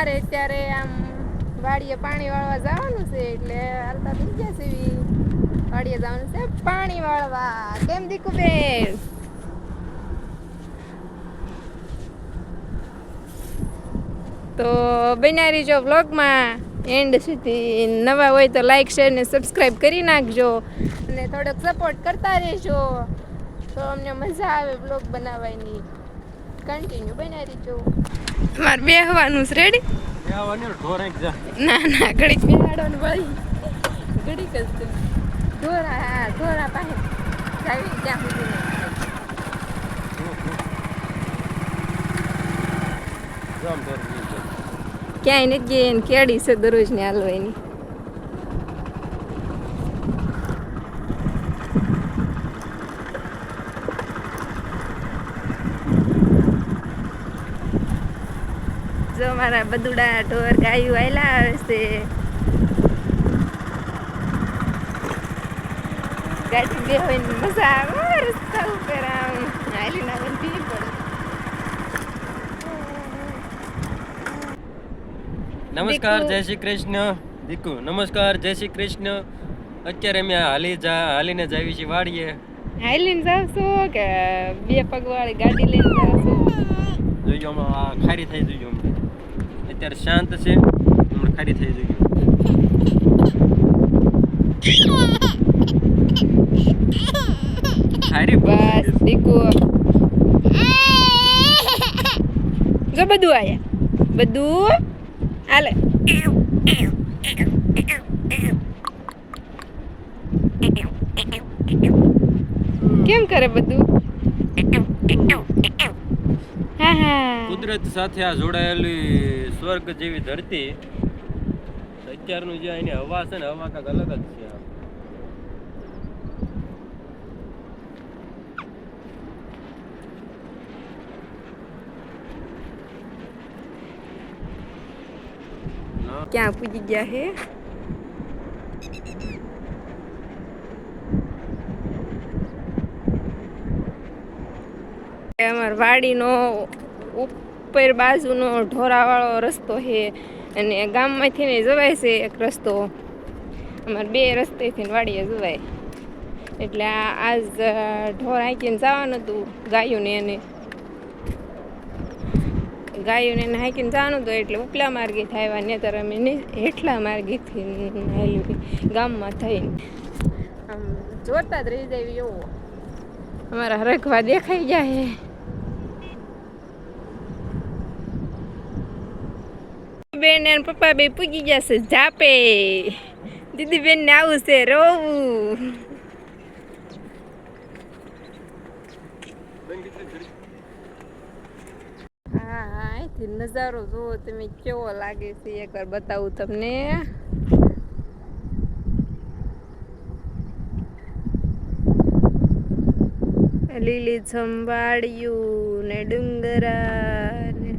અમારે અત્યારે આમ વાડીએ પાણી વાળવા જવાનું છે એટલે હાલતા થઈ ગયા છે વાડીએ જવાનું છે પાણી વાળવા. કેમ દીકુબેન તો બનારી જો વ્લોગમાં એન્ડ સુધી નવા હોય તો લાઈક શેર ને સબસ્ક્રાઈબ કરી નાખજો અને થોડોક સપોર્ટ કરતા રહેજો. તો અમને મજા આવે બ્લોગ બનાવવાની. કન્ટિન્યુ બનાવી જો. મારે બેહવાનું છે. રેડી ના ના ઘડીક. બેહાડવાનું વળી ઘડીક જ છે. ઢોરા હા ઢોરા પાસે જાવી ત્યાં સુધી ક્યાંય નથી ગઈ એને કેડી છે દરરોજની હાલવાની. જો મારા બદુડા ઢોર ગાયું આયલા આવે છે. ગાડી બે હોય મજા આવે રસ્તા ઉપર આમ. હાલી ના પડે. નમસ્કાર જય શ્રી કૃષ્ણ. દીકુ નમસ્કાર જય શ્રી કૃષ્ણ. અત્યારે અમે હાલી જા હાલીને જાવી છીએ વાડીએ. હાલીને જાવ છો કે બે પગવાળી ગાડી લઈને જાવ છો આ ખારી થઈ હમણાં. અત્યારે શાંત છે. હમણાં ખારી થઈ જોઈએ ખારી બસ દીકુ જો બધું આયા. બધું? હાલે. કેમ કરે બધું? કુદરત સાથે આ જોડાયેલી સ્વર્ગ જેવી ધરતી અત્યારનું જે એની હવા છે ને હવા કાંઈક અલગ જ છે ક્યાં પૂજી ગયા હે? અમાર વાડીનો ઉપર બાજુનો ઢોરાવાળો રસ્તો છે અને ગામમાંથી ને જવાય છે એક રસ્તો. અમારે બે રસ્તેથી વાડીએ જવાય. એટલે આજ ઢોર હાંકીને જવાનું હતું ગાયોને એને. ગાયોને એને હાંકીને જવાનું હતું એટલે ઉપલા માર્ગે થાય ને અમે હેઠલા માર્ગેથી હાલ્યું, ગામમાં થઈને. આમ જોતા જ રહી જાય એવો. અમારા હરખવા દેખાઈ જાય બેન અને પપ્પા બે પૂગી જશે. જાપે. દીદી બેન ને આવું છે, રોવું. અહીંથી નજારો જુઓ તમે કેવો લાગે છે, એકવાર બતાવું તમને. લીલી સંભાળ્યું ને ડુંગરા ને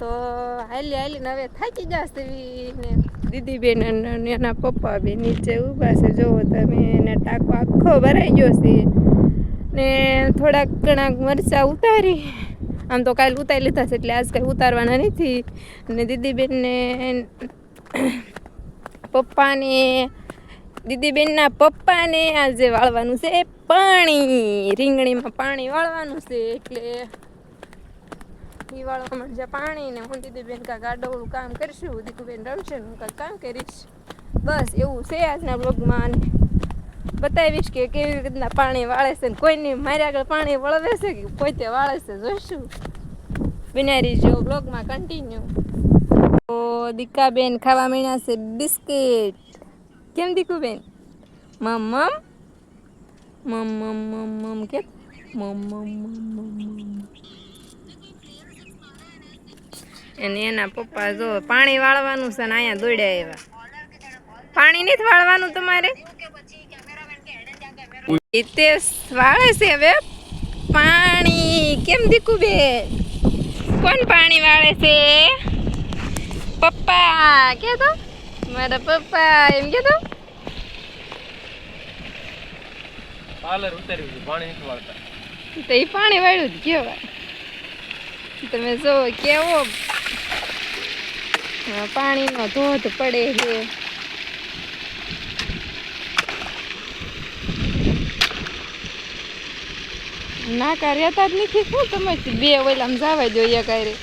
તો હાલી હાલીને હવે થાકી જશે ને દીદી બેન એના પપ્પા બી નીચે ઊભા છે. જોવો તમે એને ટાંકો આખો ભરાઈ ગયો છે. ને થોડાક ઘણા મરચાં ઉતારી. આમ તો કાલ ઉતારી લીધા છે એટલે આજ કાંઈ ઉતારવાના નથી. અને દીદી બેનને પપ્પાને દીદી બેનના પપ્પાને આજે વાળવાનું છે પાણી. રીંગણીમાં પાણી વાળવાનું છે એટલે ઈ મળશે પાણી ને હું દીદી બેન કાંઈક આડોળું કામ કરીશું. દીકુ બેન રમશે હું કાંઈક કામ કરીશ. બસ એવું છે આજના બ્લોગમાં બતાવીશ કે કેવી રીતના પાણી વાળે છે ને કોઈને મારી આગળ પાણી વળવે છે કે પોતે વાળે છે, જોઈશું. બિનારી જો બ્લોગમાં કન્ટિન્યુ તો દીકાબેન ખાવા મીણા છે બિસ્કિટ. કેમ દીકુબેન મમ મમ? મમ મમ મમ મમ કે મમ મમ મમ મમ મમ. અને એના પપ્પા જો પાણી વાળવાનું છે ને અહીંયા દોડ્યા આવ્યા. પાણી નથી વાળવાનું તમારે? હિતેશ વાળે છે હવે. પાણી કેમ દીકું બે કોણ પાણી વાળે છે? પપ્પા કે તો? મારા પપ્પા એમ કે તો? પાર્લર ઉતાર્યું છે પાણી નથી વાળતા. તો એ પાણી વાળ્યું જ કેવાય તમે જો કેવો પાણીનો ધોધ પડે છે. નાકા રહેતા જ નથી. શું તમે બે ઓલામ જવા જોઈએ કાંઈ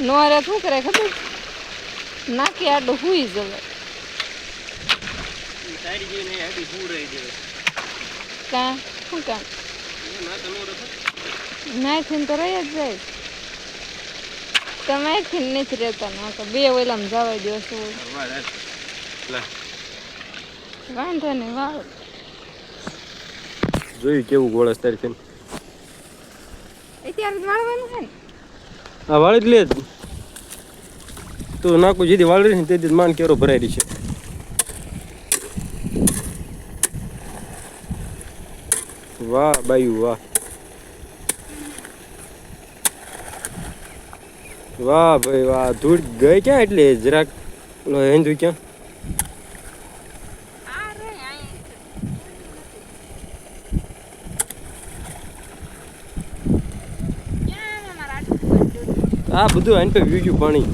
નો રે શું કરે ખબર? નાખી આડું હુઈ જવાય. કાં? શું કામ? ના નો નાખીને તો રહી જ જાય. તમે ખીન નથી રહેતા નાખો બે ઓલામ જવા દો શું? વાંધો નહીં વાળ. જોયું કેવું ગોળસ તારી થઈને અત્યારે વાળવાનું છે ને? હા વાળી જ લે. તું નાખું જેથી વાળી ને તેથી માન કેરો ભરાઈ રહી છે. વાહ બાયું વાહ. વાહ ભાઈ વાહ, ધૂળ ગઈ ક્યાં એટલે? જરાક ઓલો હેંધું ક્યાં? આ બધું? પર આને પે વી પાણી.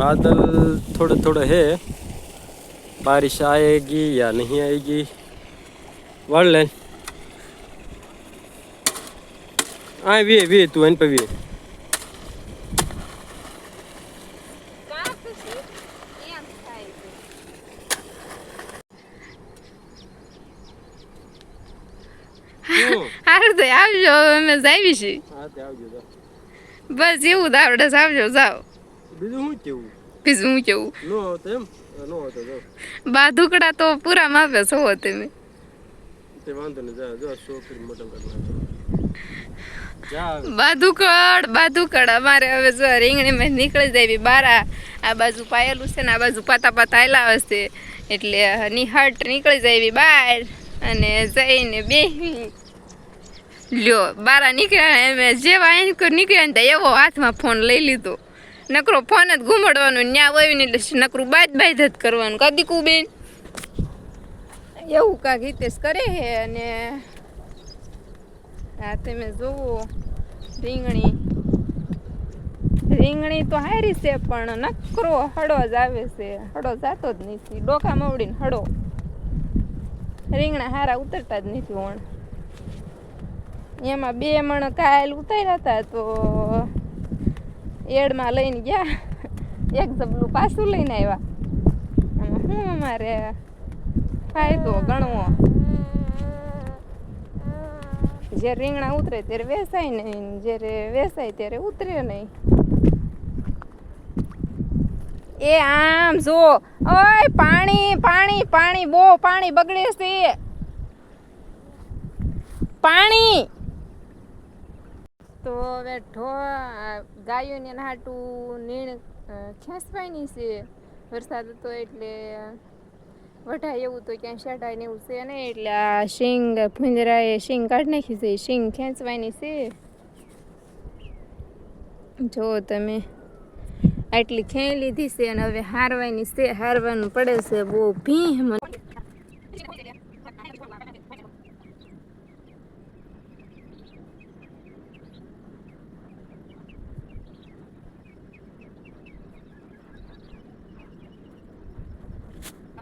બાદલ થોડે થોડે કાઢી बारिश आएगी या नहीं आएगी वर्ड लाइन हाँ भी है भी है तू इन पे भी है કાં પછી એમ થાય છે. क्यों? હારું તો આવજો હવે અમે જાવી છીએ હા તે આવજો તો બસ એવું જ આવડે છે, આવજો જાઓ બીજું શું કેવું બીજું હું કેવું નો હતો એમ નો હતો જો બા ધુકડા તો પૂરા માપે છો તમે. તે વાંધો નહીં જા જો છોકરી મોટો કરી નાખો જા હવે. બાધુકડ બાધુકડ અમારે હવે જો રીંગણીમાં નીકળી જાય બારા. આ બાજુ પાયેલું છે ને આ બાજુ પાતા પાતા આયલા હશે એટલે નિહાટ નીકળી જાય બહાર અને જઈને બેહી. લ્યો બારા નીકળ્યા એમ જેવા એમ નીકળ્યા ને એવો હાથમાં ફોન લઈ લીધો. નકરો ફોન જ ઘુમાડવાનું, ન્યા હોય ને એટલે નકરું બાદ બાદ જ કરવાનું. કદી કુબેન એવું કાંક હિતેશ કરે હે અને આ તમે જોવો, રીંગણી. રીંગણી તો હારી છે, પણ નકરો હળો જ આવે છે. હળો જાતો જ નથી. ડોકા મવડીને હળો. રીંગણા હારા ઉતરતા જ નથી વણ એમાં બે મણ કાયલ ઉતાર્યા હતા તો એડમાં લઈને ગયા. એક જબલું પાછું લઈને આવ્યા. હું અમારે ફાયદો ગણવો? જ્યારે રીંગણા ઉતરે ત્યારે વેસાય નહીં જ્યારે વેસાય ત્યારે ઉતરે નહીં. એ આમ જો, ઓય, પાણી પાણી પાણી, બહુ પાણી બગડે છે. પાણી તો હવે ઢો ગાયોને હાટું નીણ ખેંચવાની છે. વરસાદ હતો એટલે વઢાય એવું તો ક્યાંય શેઢાય ને એવું છે નહીં. એટલે આ શીંગ ભૂંજરાએ શીંગ કાઢી નાખી છે. શીંગ ખેંચવાની છે. જો તમે આટલી ખેંચી લીધી છે અને હવે હારવાની છે. હારવાનું પડે છે. બહુ ભીહ મને.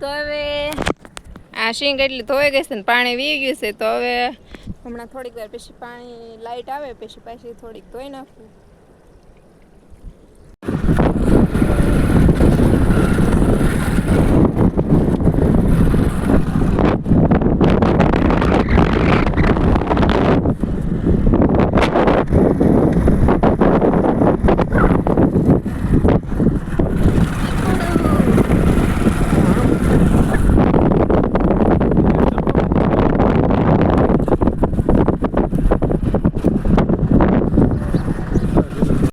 તો હવે આ શીંગ એટલી ધોઈ ગઈ છે ને પાણી વી ગયું છે તો હવે હમણાં થોડીક વાર પછી પાણી લાઇટ આવે પછી પાછી થોડીક ધોઈ નાખું.